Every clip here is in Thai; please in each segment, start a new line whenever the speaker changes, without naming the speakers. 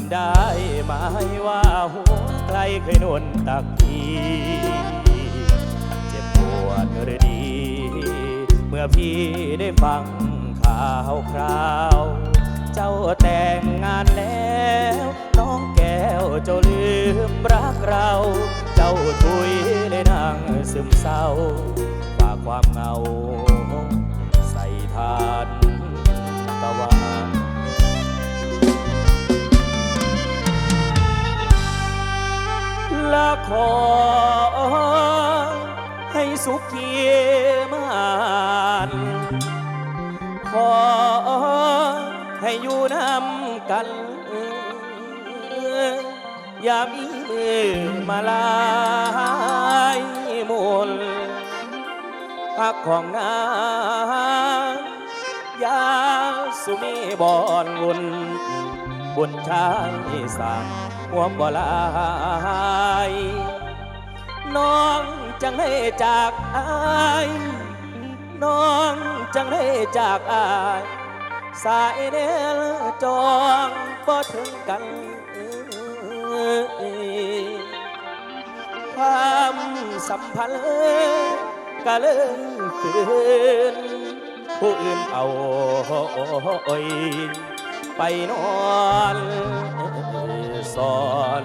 ำได้ไหมว่าหัวใครเคยนวนตักพี่เจ็บปวดหรือดี เมื่อพี่ได้ฟังข่าวคราว เจ้าแต่งงานแล้ว น้องแก้วเจ้าลืมรักเรา เจ้าทุยเลยนั่งซึมเศร้าฝากความเหงา ละขอ ให้สุขีมานขอให้อยู่นำกัน อย่ามีมือมาลายมนพักของนางยาสุมีบอนวุน บุญชายสามหัวบ่ลายน้องจังให้จากอายน้องจังให้จากอายสายเดลจองบ่ถึงกันความสัมพันธ์ก็เริ่มคืนผู้อื่นเอาโอย ไปนอนสอน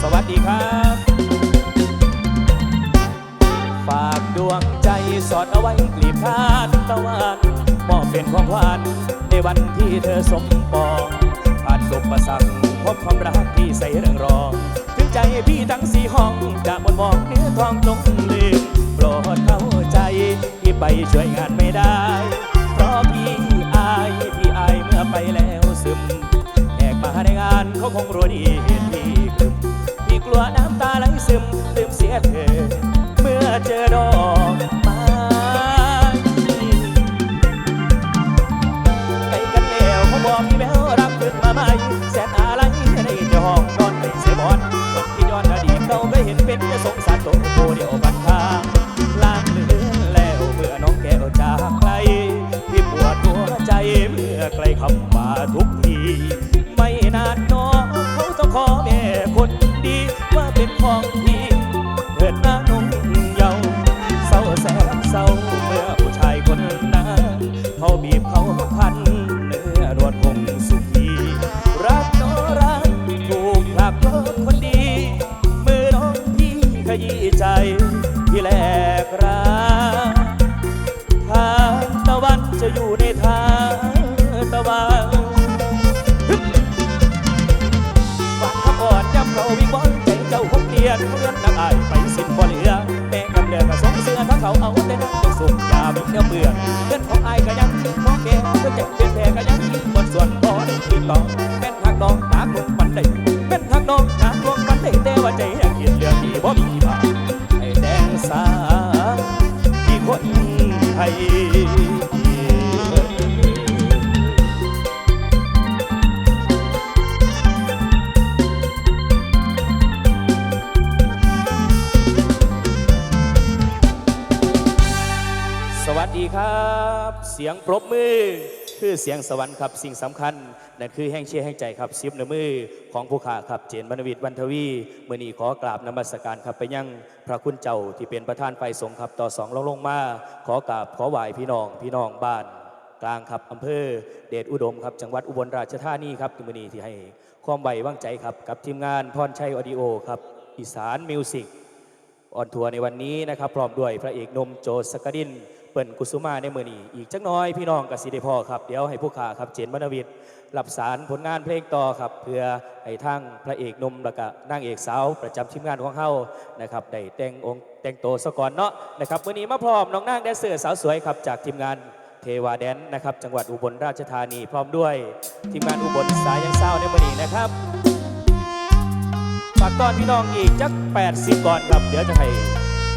สวัสดีครับ ฝากดวงใจสอดเอาไว้กลีบทานตะวันมอบเป็นของขวัญใน วันที่เธอสมปองผ่านสุปสรรคพบความรักที่ใส่เรื่องรอง ถึงใจพี่ทั้งสี่ห้องจะหมนมองเนื้อทองจงลืมโปรดเข้าใจที่ไปช่วย คำว่ เพื่อนนักอายไปสิ้นบ่เหลือแม่กำเนิดก็สงเสือถ้าเขาเอาแต่นักจะสุกยาเป็นเนื้อเบื่อเพื่อนของอายก็ยังคิดของแกเพื่อนจะเป็นแผลก็ยัง ดีครับ เสียงปรบมือ คือเสียงสวรรค์ครับ สิ่งสำคัญ นั่นคือแห่งเชียร์แห่งใจครับซิบในมือ ของผู้ข่าครับ เจนบรรวิทย์วันทวีเมื่อนี้ขอกราบนมัสการครับไปยังพระคุณเจ้าที่เป็นประธานไฟสงครับต่อสองลงลงมา ขอกราบขอไหวพี่น้อง พี่น้องบ้าน กลางครับอำเภอ เดชอุดมครับ จังหวัดอุบลราชธานีครับมือนี้ที่ให้ความไว้วางใจครับกับทีมงานพรชัยออดิโอครับอีสานมิวสิกออนทัวร์ในวันนี้นะครับพร้อมด้วยพระเอกนมโจสกดิน ปิ่นกุสุมาในมือนี้อีกจักน้อยพี่น้องกับสิเดพ่อครับ เดี๋ยวให้ผู้ขาครับ เจนบรรวิทย์รับสารผลงานเพลงต่อครับ เพื่อให้ทั้งพระเอกหนมและก็นางเอกสาว ประจำทีมงานของเฮานะครับได้แต่งองค์แต่งโตวสก่อนเนาะนะครับมื่อนี้มาพร้อมน้องนางแดนเซอร์สาวสวยครับจากทีมงานเทวาแดนนะครับ จังหวัดอุบลราชธานีพร้อมด้วย ทีมงานอุบลสายยังเศร้าในมือนี้นะครับฝากต้อนพี่น้องอีกจัก 80 ก่อนครับ เดี๋ยวจะให้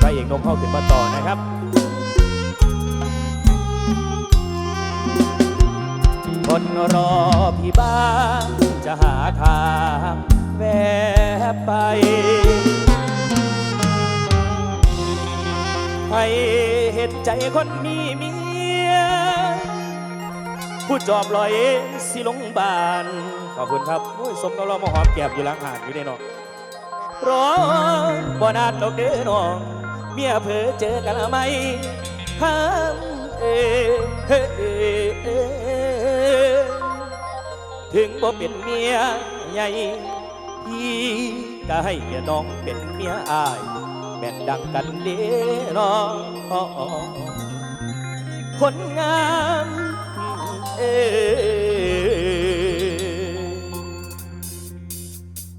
พระเอกนมเข้าขึ้นมาต่อนะครับ คนรอพี่บ้างจะหาทางแวบไปให้เห็นใจคนมีเมียผู้จอบลอยสิลงบาน ขอบคุณครับโอ้ยสมกับเรามาหอมแก้มอยู่หลังหานอยู่ในนอนรอบ่นานดอกเด้อน้อง เมียเผลอเจอกันละไหมห้ามเอเฮ้เอเอ ถึงบ่เป็นเมียใหญ่พี่ก็ให้น้องเป็นเมียอายแม่นดังกันเด้น้องคนงามเอ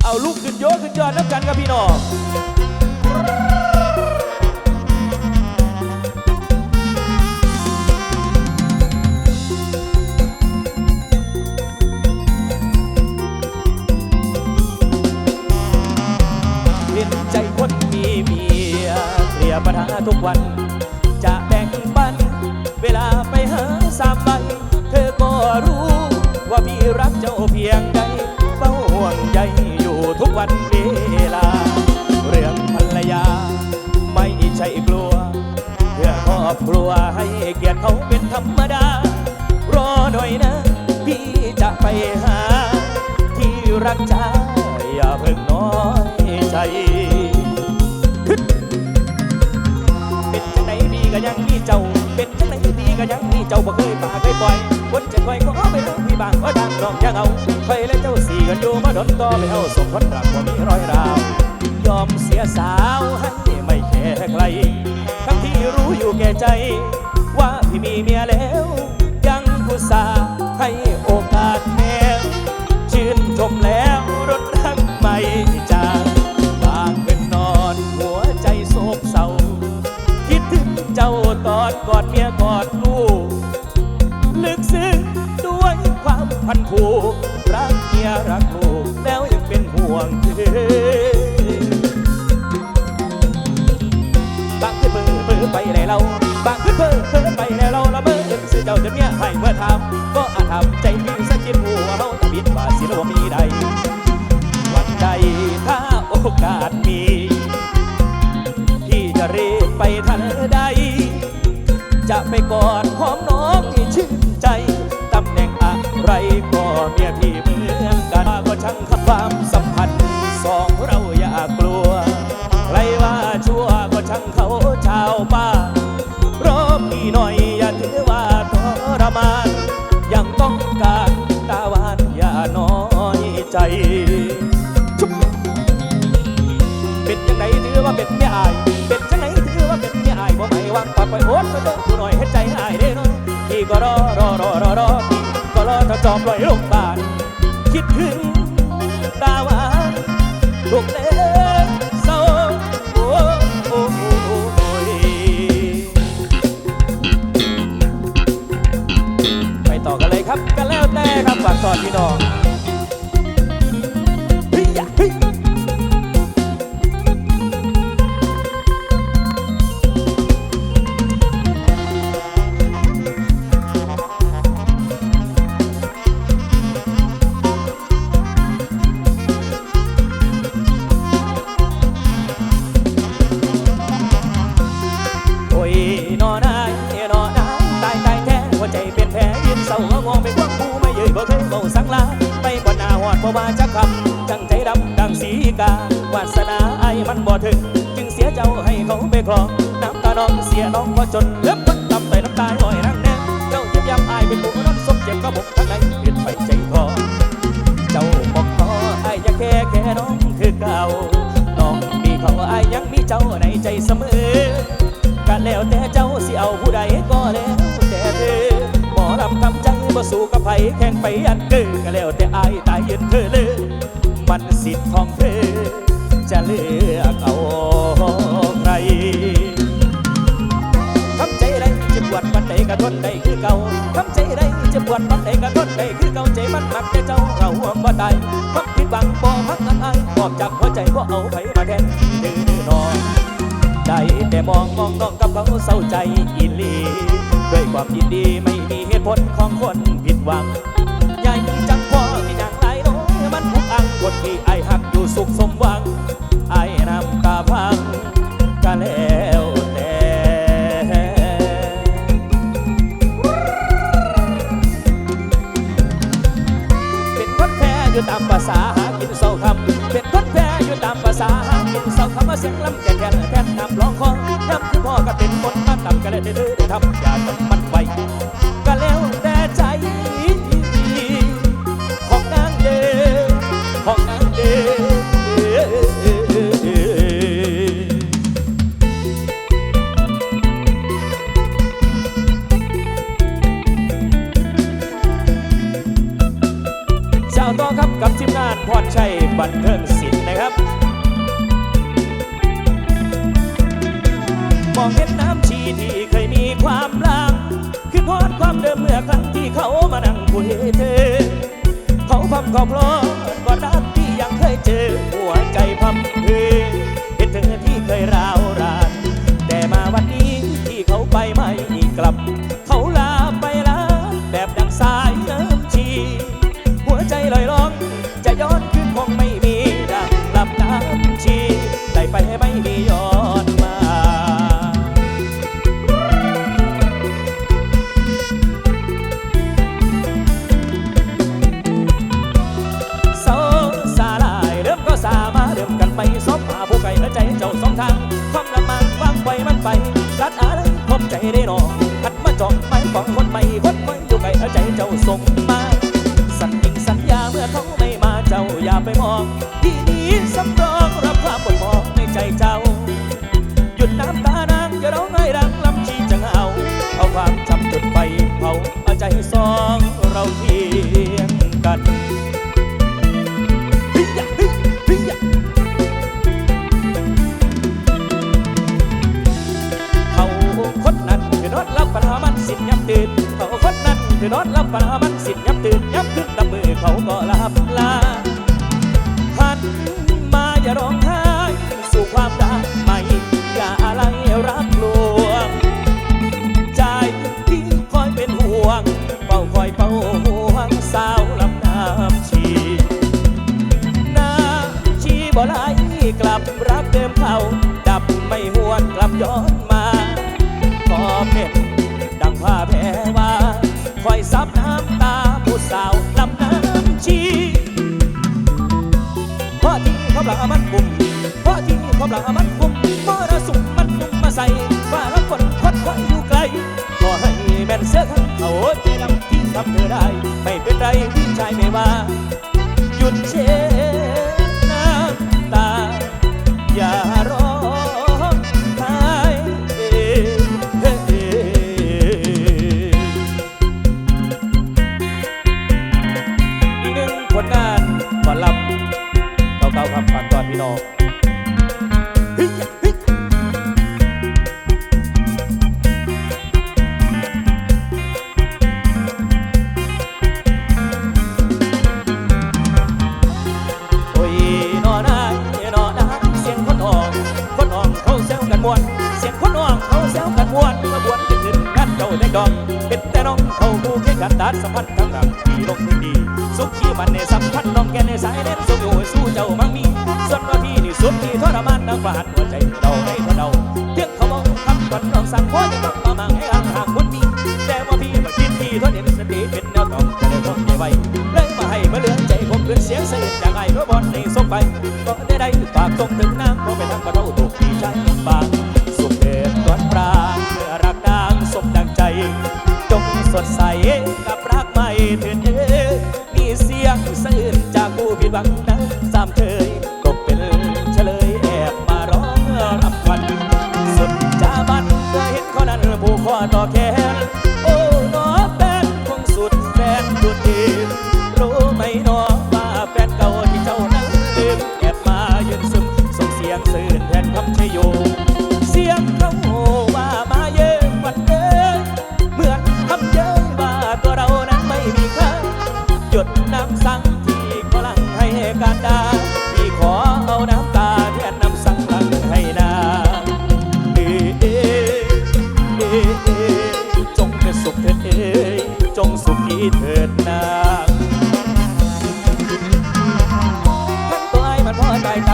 เอาลูกขึ้นโยกขึ้นยอดน้ำกันกับพี่น้อง ปัญหาทุกวัน จะแบ่งปัน เวลาไปหาสามใบเธอก็รู้ ว่าพี่รักเจ้าเพียงใดเฝ้าห่วงใยอยู่ทุกวันเวลา เรื่องภรรยา ไม่ใช่กลัว เพื่อครอบครัวให้เกียรติเขาเป็นธรรมดา รอหน่อยนะ พี่จะไปหา ที่รักจ้าอย่าเพิ่งน้อยใจ ยังมีเจ้า เป็นจังไหนดีก็ยังมีเจ้าบ่เคยป่าเคยปล่อยคนจะคอยก็ไปเรื่องพี่บางว่าดังน้องยังเอาคอยและเจ้าสี่กันอยู่มาดนต่อไปเอาสมคนรักว่ามีรอยราว ยอมเสียสาวให้ไม่แค่ใคร ทั้งที่รู้อยู่แก่ใจ ว่าพี่มีเมียแล้ว ยังกุศาให้โอกาสแม่ชื่นชมแล้ว กอดเมียกอดลูกลึกซึ้งด้วยความพันผูกรักเมียรักลูกแล้วยังเป็นห่วงเธอบางขึ้นเบอร์เบอร์ไปไหนเราบางขึ้นเบอร์เบอร์ไปไหนเราละเบอร์เอ็นซื้อเจ้าจะเมียให้เมื่อทำก็อาจทำใจพี่สักคิดหัวเฮาตะบิดว่าสิเรามีใดวันใดถ้าโอกาสมี พี่จะรีบไปทันใด จะไปกอดหอมน้องให้ชื่นใจ ตำแหน่งอะไรก็เมียพี่เหมือนกันก็ช่างขความสัมพันธ์สองเราอย่ากลัว ใครว่าชั่วก็ช่างเขาชาวบ้านรอพี่หน่อยอย่าถือว่าทรมาน ยังต้องการตาหวานอย่าน้อยใจเป็นจังไหนถือว่าเป็นเมียอายเป็น ไม่วางปโอ๊ตก็ต้องกูหน่อยให้ใจอายได้หน่อยพี่ก็รอรอรอรอรอก็รอถ้าจอมลอยลงบานคิดถึงตาหวานถูกเล่เศร้าโอ้โอ้โอ้โอ้ยไปต่อกันเลยครับกันแล้วแต่ครับฝากตอนพี่น้องำตาน้องเสียน้องพอจนเลิบพันตำไปน้ำตาลอยรังแน่เจ้าเจ็บยำอายเป็นผู้นั้นสมเจ็บกระบกทั้งในเปลี่ยนไปใจทอเจ้าบอกขอไอ้ยอย่าแค่แค่น้องคือเก่าน้องมีเขาไอ้ยังมีเจ้าในใจเสมอกันแล้วแต่เจ้าสิเอาผู้ใดก็แล้วแต่เธอหมอลำทำใจบ่สู้กับไผแข่งไปอันเกินก็แล้วแต่อายตายยืนเธอเลยมันสิทธิ์ของเธอจะเลือกเอา ก็ทนได้คือเก่าทำใจได้จะปวดมันได้ก็ทนได้คือเก่าใจมันหักใจเจ้าเราห่วงว่าตายความผิดหวังบ่พักอันอายปอกจากหัวใจบ่เอาไปมาแทนดื้อนอนได้แต่มองมองน้องกับเขาเศร้าใจอินลีด้วยความยินดีไม่มีเหตุผลของคนผิดหวังใหญ่จังพอที่ย่างไรน้อยมันผูกอังกดที่ไอหักอยู่สุขสมหวังไอ้น้ำตาพัง ษาหากินเศร้าคำเป็นคนแพ้อยู่ตามภาษาหากินเศร้าคำว่าเสียงลำแก่แก่แทนนำร้องคอย้ำคือพ่อก็เป็นคนมาต่ำกันเลยได้เลยได้ทำอย่าต้ ที่ที่เคยมีความรักคือพอดความเดิมเมื่อครั้งที่เขามานั่งคุยเธอ เขาพับเขาพลอดกอดรักที่ยังเคยเจอหัวใจพับเพเห็นเธอที่เคยราว นอนลับฟ้ามันสินยับตื่นยับตื่นตะมือเขาก็ลับลา หลังมันคมมรสุมมันนุ่มมาใส่ว่าเราคฝนคดคอยอยู่ไกลขอให้แม่นเสื้อขันเอาใจดำที่ทำเธอได้ ไม่เป็นไรพี่ชายไม่ว่า หยุดเช็ดน้ำตา อย่าร้องไห้อีหนึ่งผลงานก่อนลับเก่าๆครับฝากตอนพี่น้อง ที่ทรมานนักบาดหัวใจเราให้เราเที่ยงเขาบอกคำก่อนน้องสั่งพ่อจ นอแขนโอ้นอแฟนคงสุดแสนดุดีรู้ไหมนอ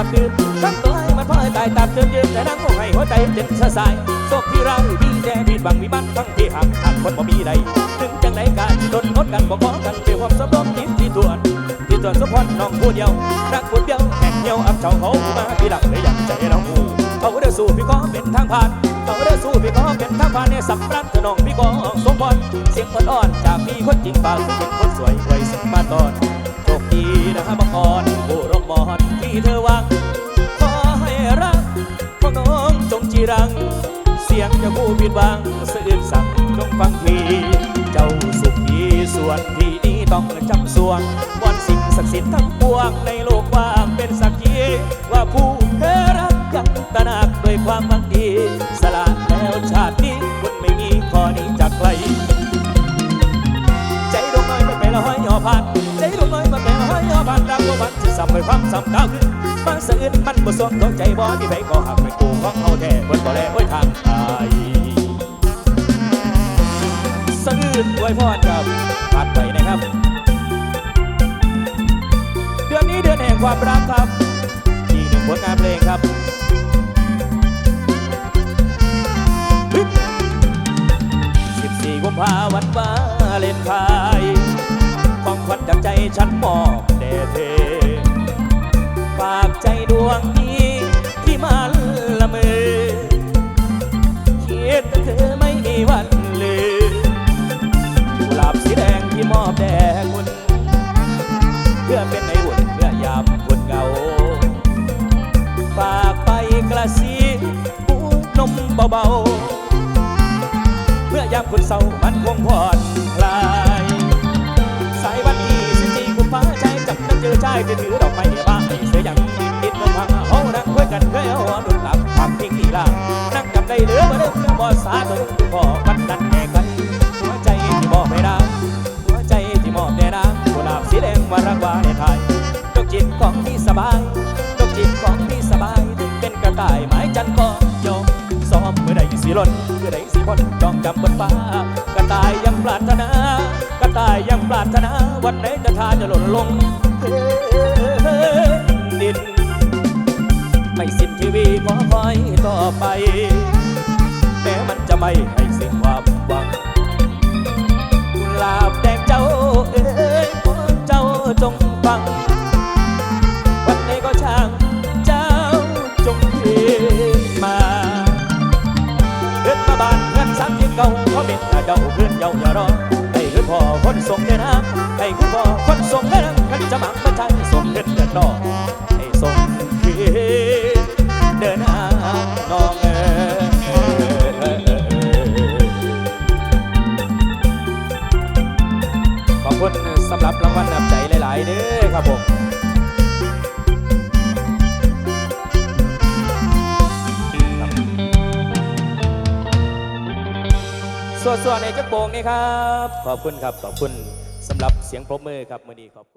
มตื่นทั้งตัวให้มันพ่อให้ตายตามตื่นยืนแต่นั่งคงให้หัวใจเจ็บสะสายโศกที่ร้ายพี่แย่ผิดบังมีบ้านทั้งที่หักหักคนบ่มีใดถึงจังไหนการที่ทนงดกันบ่ขอกันด้วยความสำรองคิดที่ทวนที่ตวนสุพรน้องผู้เดียวรักผู้เดียวแข่งเดียวอับเจ้าเขามาพี่หลักเลยอยากใจเราหูเขาเด้อสู้พี่ก็เป็นทางผ่านเขาเด้อสู้พี่ก็เป็นทางผ่านเนี่ยสับรักน้องพี่ก็สมพรเสียงคนอ่อนจากพี่คนจริงปากเป็นคนสวยไว้สักมาตอนโชคดีนะฮะบังอ่อนผู้รบมอน ที่เธอวางขอให้รักของน้องจงจีรัง เสียงจะผู้ผิดหวังสะอื้นสั่งจงฟังที เจ้าสุขีส่วนที่นี้ต้องจำส่วงวันสิ่งศักดิ์สิทธิ์ทั้งปวงในโลกว่างเป็นสักขีว่าผู้เธอรักยังตระหนักด้วยความหวังดี สละแล้วชาตินี้คุณไม่มีข้อนี้จากใครใจดวงน้อยมันเป็นละห้อยยอผ่านใจด ยอผ่านรักบ่มันจะซ้ำไปความซ้ำก้าวขึ้นมาสะอื้นมันบ่สวงดวงใจบ่ที่ไปก็หักไปกูของเขาแท้เพิ่นบ่แลโอ้ยทางตายสะอื้นอวยพรครับผ่านไปนะครับ เดือนนี้เดือนแห่งความรักครับอีกหนึ่งผลงานเพลงครับ14กุมภาวันวาเลนไทน์ของขวัญจากใจฉันมอบ แด่เธอฝากใจดวงนี้ที่มันละเมอคิดเธอไม่มีวันลืมกุหลาบสีแดงที่มอบแด่คุณเพื่อเป็นในหุ่นเพื่อยามคุณเงาฝากไปกระซีปูนมเบาๆเมื่อยามคุณเศร้ามันคงผ่อน บนั้จอชายที่ถือดอกไม้บ้าเสียอย่างดินดินเมืองพังเฮานั่งคุยกันเคยเอาดุนหลับพักทิ้งที่ล่างนั่งจำได้เหลือบ่เรื่องบ่สาตัวพ่อมันนั้นแก่ไขหัวใจที่บอกไม่ได้หัวใจที่มอบแด่นางกุหลาบสีแดงวารักวาในไทยดอกจิตของพี่สบายดอกจิตของพี่สบายถึงเป็นกระต่ายไม้จันทร์ก็ยอมซ้อมเมื่อใดสีล้นเมื่อใดสีพ้นจองจำบนฟ้ากระต่ายยังปรารถนากระต่ายยังปรารถนาวันไหนจะทานจะหล่นลง ไป แม้มันจะไม่ให้สิ้นความหวังกุหลาบแดงเจ้าเอ้ยขอเจ้าจงฟัง วันไหนก็ช่างเจ้าจงเห็นมาเดินมาบ้านเพื่อนสักที่เก่าเขาเป็นกระเจ้าเพื่อนเจ้าอย่ารอให้คือพ่อคนส่งเดินทางให้คือพ่อคน ส่วนในเจ้าโป่งนี่ครับ ขอบคุณครับ ขอบคุณสำหรับเสียงปรบมือครับมือดีขอบคุณ